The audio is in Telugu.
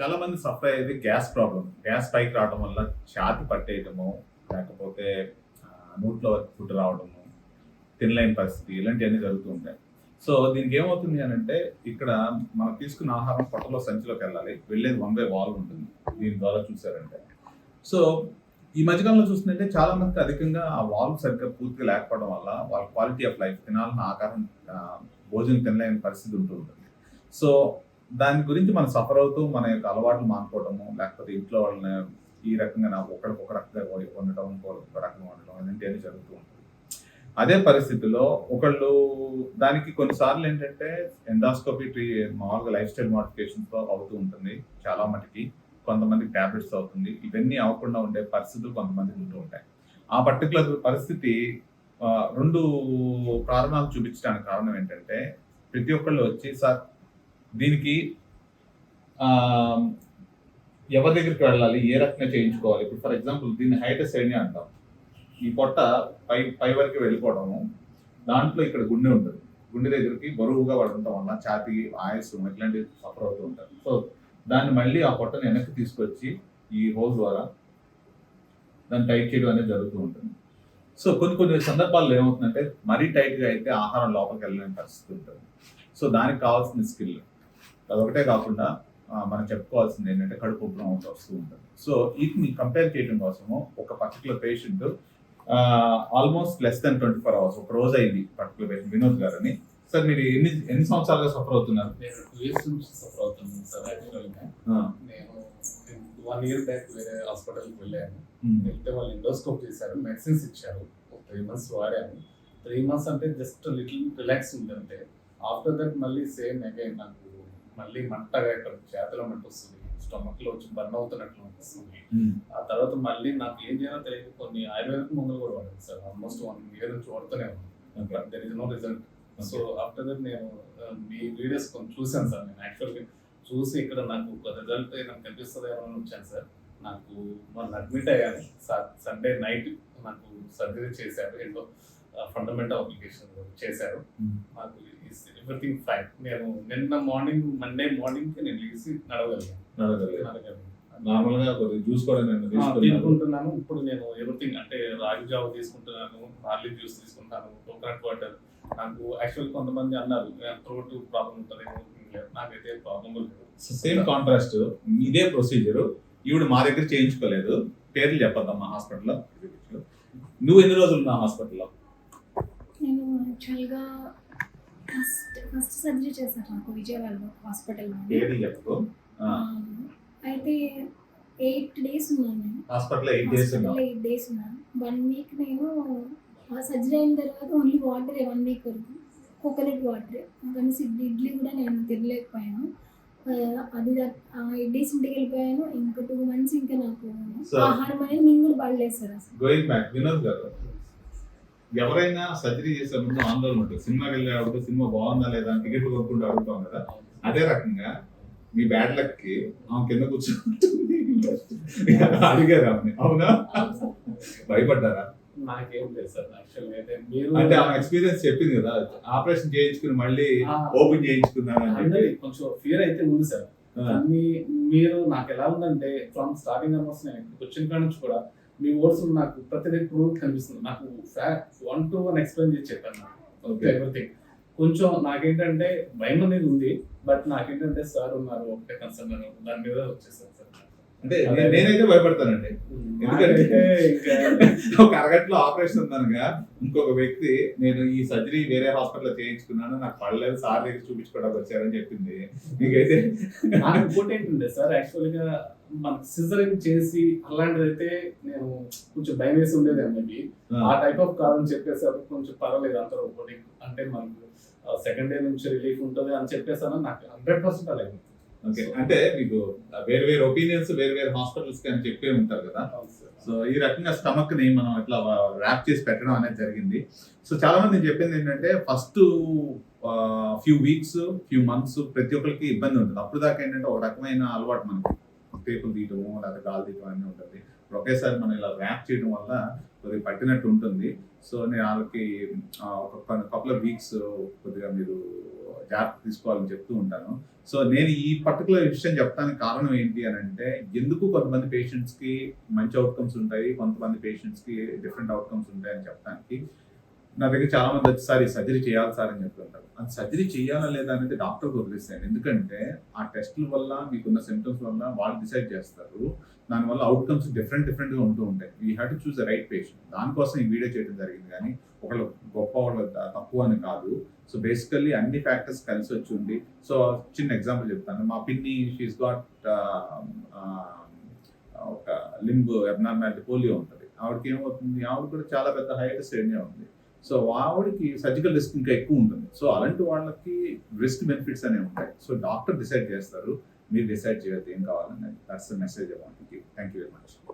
చాలా మంది సఫర్ అయ్యేది గ్యాస్ ప్రాబ్లం గ్యాస్ పైకి రావడం వల్ల ఛాతి పట్టేయటము లేకపోతే నోట్లో ఫుడ్ రావడము తినలేని పరిస్థితి ఇలాంటివన్నీ జరుగుతూ ఉంటాయి. సో దీనికి ఏమవుతుంది అని అంటే ఇక్కడ మనం తీసుకున్న ఆహారం పొట్టలో సంచిలోకి వెళ్ళాలి. వెళ్ళేది వన్ బై వాల్ ఉంటుంది. దీని ద్వారా చూసారంటే సో ఈ మధ్యకాలంలో చూస్తుంటే చాలా మందికి అధికంగా ఆ వాల్ సరిగ్గా పూర్తిగా లేకపోవడం వల్ల వాళ్ళ క్వాలిటీ ఆఫ్ లైఫ్ తినాలన్న ఆకారం భోజనం తినలేని పరిస్థితి ఉంటూ ఉంటుంది. సో దాని గురించి మనం సఫర్ అవుతూ మన యొక్క అలవాట్లు మానుకోవడము లేకపోతే ఇంట్లో వాళ్ళని ఈ రకంగా నాకు ఒకరికి ఒక రకంగా వండటం ఇంకోటి ఒక రకంగా వండటం ఇలాంటివన్నీ జరుగుతూ ఉంటుంది అదే పరిస్థితిలో ఒకళ్ళు దానికి కొన్నిసార్లు ఏంటంటే ఎండాస్కోపీ ట్రీ మామూలుగా లైఫ్ స్టైల్ మోడిఫికేషన్తో అవుతూ ఉంటుంది చాలా మటుకి. కొంతమంది ట్యాబ్లెట్స్ అవుతుంది. ఇవన్నీ అవ్వకుండా ఉండే పరిస్థితులు కొంతమందికి ఉంటూ ఉంటాయి. ఆ పర్టికులర్ పరిస్థితి రెండు కారణాలు చూపించడానికి కారణం ఏంటంటే ప్రతి ఒక్కళ్ళు వచ్చి సార్ దీనికి ఎవరి దగ్గరికి వెళ్ళాలి ఏ రకంగా చేయించుకోవాలి? ఇప్పుడు ఫర్ ఎగ్జాంపుల్ దీన్ని హైటసైడ్ని అంటాం. ఈ పొట్ట పై పై వరకు వెళ్ళిపోవడము. దాంట్లో ఇక్కడ గుండె ఉంటుంది. గుండె దగ్గరికి బరువుగా పడటం వల్ల ఛాతి ఆయాసం ఇట్లాంటివి సఫర్ అవుతూ ఉంటారు సో దాన్ని మళ్ళీ ఆ పొట్టను వెనక్కి తీసుకొచ్చి ఈ హోల్ ద్వారా దాన్ని టైట్ చేయడం అనేది జరుగుతూ ఉంటుంది. సో కొన్ని కొన్ని సందర్భాల్లో ఏమవుతుందంటే మరీ టైట్గా అయితే ఆహారం లోపలికి వెళ్ళలేని పరిస్థితి ఉంటుంది. సో దానికి కావాల్సిన స్కిల్ అదొకటే కాకుండా మనం చెప్పుకోవాల్సింది ఏంటంటే కడుపు ఉబ్బరం ఒకటి వస్తూ ఉంటుంది. సో వీటిని కంపేర్ చేయడం కోసము ఒక particular patient almost less than twenty four hours ఒక రోజు అయింది పర్టికులర్ పేషెంట్ వినోద్ గారని. సార్ మీరు ఎన్ని ఎన్ని సంవత్సరాలుగా సఫర్ అవుతున్నారు? నేను టూ ఇయర్స్ నుంచి సఫర్ అవుతున్నాను సార్ యాక్చువల్గా నేను వన్ ఇయర్ బ్యాక్ వేరే హాస్పిటల్కి వెళ్ళాను. ఉమ్, వెళ్తే వాళ్ళు ఎండోస్కోప్ చేశారు మెడిసిన్స్ ఇచ్చారు. త్రీ మంత్స్ వాడాను. త్రీ మంత్స్ అంటే జస్ట్ లిటిల్ రిలాక్స్ ఉంది అంతే ఆఫ్టర్ దట్ మళ్ళీ సేమ్ అగైన్ నాకు మళ్ళీ మంటగా ఇక్కడ చేతిలో మంట వస్తుంది స్టమక్లో వచ్చి బర్న్ అవుతున్నట్లు అనిపిస్తుంది. ఆ తర్వాత మళ్ళీ నాకు ఏం చేయాలో తెలియదు. కొన్ని ఆయుర్వేదిక్ మందులు కూడా వాడాను సార్. ఆల్మోస్ట్ వన్ ఇయర్ నుంచి వాడుతూనే ఉన్నాను. There is no result so after that నేను మీ వీడియోస్ కొంచెం చూశాను సార్. నేను యాక్చువల్గా చూసి ఇక్కడ నాకు ఒక రిజల్ట్ నాకు కనిపిస్తుంది అని వచ్చాను సార్. నాకు మొన్న అడ్మిట్ అయ్యాను సండే నైట్ నాకు సర్జరీ చేశారు. ఏంటో ఫండమెంటల్ అప్లికేషన్ చేశారు. నాకు ఎవ్రీథింగ్ ఫైన్ నేను నిన్న మార్నింగ్ మండే మార్నింగ్ నేను లేచి నడవగలిగాను. నడవగలిగారు. నడవగలిగాను. నార్మల్గా కొద్దిగా జ్యూస్ కూడా నేను ఆ, తీసుకున్నాను. తీసుకుంటున్నాను. ఇప్పుడు నేను ఎవ్రీథింగ్ అంటే రాగి జావ తీసుకుంటున్నాను బార్లీ జ్యూస్ తీసుకుంటాను కోకోనట్ వాటర్ నాకు యాక్చువల్ కొంతమంది అన్నారు థ్రోట్ ప్రాబ్లం ఉంటుంది నాకైతే ప్రాబ్లం లేదు. సేమ్ కాంట్రాస్ట్ ఇదే ప్రొసీజర్ ఈవిడ మా దగ్గర చేయించుకోలేదు. పేర్లు చెప్పద్దమ్మా హాస్పిటల్లో. నువ్వు ఎన్ని రోజులు ఉన్నావు హాస్పిటల్లో? నేను యాక్చువల్గా ఫస్ట్ ఫస్ట్ సర్జరీ చేశాను నాకు విజయవాడలో హాస్పిటల్లో. ఏది చెప్పకు? అయితే ఎయిట్ డేస్ ఉన్నాను నేను. Hospital eight days eight days ఉన్నాను. వన్ వీక్ నేను సర్జరీ అయిన తర్వాత ఓన్లీ వాటరే వన్ వీక్ వరకు. కోకోనట్ వాటర్ కానీ ఇడ్లీ కూడా నేను తినలేకపోయాను. అది దా- ఆ ఎయిట్ డేస్ ఇంటికి వెళ్ళిపోయాను. ఇంకా టూ మంత్స్ ఇంకా నాకు ఆహారం అనేది మేము కూడా పడలేదు సార్ అసలు. గోయింగ్ బ్యాక్ వినోద్ గారు ఎవరైనా సర్జరీ చేసే ముందు ఆందోళన ఉంటుంది. సినిమాకి వెళ్ళేటప్పుడు సినిమా బాగుందా లేదా టికెట్ కొనుక్కుంటూ అడుగుతాం కదా. అదే రకంగా మీ బ్యాడ్ లక్కి ఆమె కింద కూర్చుంటుంది అడిగారు ఆమె. అవునా? భయపడ్డారా? నాకేం లేదు సార్ యాక్చువల్గా అయితే మీరు అంటే ఆమె ఎక్స్పీరియన్స్ చెప్పింది కదా ఆపరేషన్ చేయించుకుని మళ్ళీ ఆ, ఓపెన్ చేయించుకున్నాను కొంచెం ఫియర్ అయితే ఉంది సార్. ఆ, కానీ మీరు నాకు ఎలా ఉందంటే ఫ్రమ్ స్టార్టింగ్ అవర్స్ నేను ఇక్కడికి వచ్చిన కాడ నుంచి కూడా మీ వర్డ్స్ నాకు ప్రతిదీ ప్రూవ్ కనిపిస్తుంది. నాకు వన్ టు వన్ ఎక్స్ప్లెయిన్ చేసి చెప్పాను నాకు Okay. ఎవ్రీథింగ్ కొంచెం నాకేంటంటే భయం అనేది ఉంది బట్ నాకేంటంటే సార్ ఉన్నారు ఒకటే కన్సర్న్ దాని మీద వచ్చేసాను సార్. అంటే నేనైతే భయపడతానండి. ఎందుకంటే ఒక అరగంటలో ఆపరేషన్ ఉందనగా ఇంకొక వ్యక్తి నేను ఈ సర్జరీ వేరే హాస్పిటల్ చేయించుకున్నాను నాకు పడలేదు సార్ దగ్గర చూపించుకోవడానికి వచ్చారని చెప్పింది. నాకు ఇంకోటి ఏంటంటే సార్ యాక్చువల్గా మనకు సిజరింగ్ చేసి అలాంటిది అయితే నేను కొంచెం భయం వేసి ఉండేది మేబీ ఆ. టైప్ ఆఫ్ కాదని చెప్పేసి అది కొంచెం పర్వాలేదు అందరూ ఒకటి అంటే మనకు సెకండ్ డే నుంచి రిలీఫ్ ఉంటుంది అని చెప్పేసాను నాకు హండ్రెడ్ పర్సెంట్ అలాగే. ఓకే. అంటే మీకు వేరు వేరు ఒపీనియన్స్ వేరు వేరు హాస్పిటల్స్ కానీ చెప్పే ఉంటారు కదా. సో ఈ రకంగా స్టమక్ని మనం ఇట్లా ర్యాప్ చేసి పెట్టడం అనేది జరిగింది. సో చాలా మంది చెప్పింది ఏంటంటే first few weeks few months ప్రతి ఒక్కరికి ఇబ్బంది ఉంటుంది. అప్పుడు దాకా ఏంటంటే ఒక రకమైన అలవాటు మనకి. టేపులు తీయటము లేదా గాలి తీయటం అన్నీ ఉంటుంది. ఒకేసారి మనం ఇలా ర్యాప్ చేయడం వల్ల కొద్దిగా పట్టినట్టు ఉంటుంది. సో నేను వాళ్ళకి ఒక కపుల్ ఆఫ్ వీక్స్ కొద్దిగా మీరు జాగ్రత్త తీసుకోవాలని చెప్తూ ఉంటాను. సో నేను ఈ పర్టికులర్ విషయం చెప్తానికి కారణం ఏంటి అని అంటే ఎందుకు కొంతమంది పేషెంట్స్కి మంచి అవుట్కమ్స్ ఉంటాయి కొంతమంది పేషెంట్స్కి డిఫరెంట్ అవుట్కమ్స్ ఉంటాయి అని చెప్పడానికి నా దగ్గర చాలా మంది వచ్చి సార్ ఈ సర్జరీ చేయాలి సార్ అని చెప్తుంటారు. అది సర్జరీ చేయాలా లేదా అనేది డాక్టర్ వదిలేస్తాను ఎందుకంటే ఆ టెస్టుల వల్ల మీకున్న సిమ్టమ్స్ వల్ల వాళ్ళు డిసైడ్ చేస్తారు. దానివల్ల అవుట్కమ్స్ డిఫరెంట్ డిఫరెంట్గా ఉంటూ ఉంటాయి. We have to choose the right patient దానికోసం ఈ వీడియో చేయడం జరిగింది కానీ ఒకళ్ళు గొప్ప వాళ్ళు తక్కువ అని కాదు. సో బేసికల్లీ అన్ని ఫ్యాక్టర్స్ కలిసి వచ్చి ఉండి సో చిన్న ఎగ్జాంపుల్ చెప్తాను. మా పిన్ని షీస్ గాట్ ఒక లింబ్ ఎబ్నార్మాలిటీ పోలియో ఉంటుంది. ఆవిడకి ఏమవుతుంది? ఆవిడ కూడా చాలా పెద్ద హైట్ శ్రేణి ఉంది. సో ఆవిడకి సర్జికల్ రిస్క్ ఇంకా ఎక్కువ ఉంటుంది. సో అలాంటి వాళ్ళకి రిస్క్ బెనిఫిట్స్ అనేవి ఉంటాయి. సో డాక్టర్ డిసైడ్ చేస్తారు మీరు డిసైడ్ చేయొద్దు ఏం కావాలన్నది. That's message message thank you very much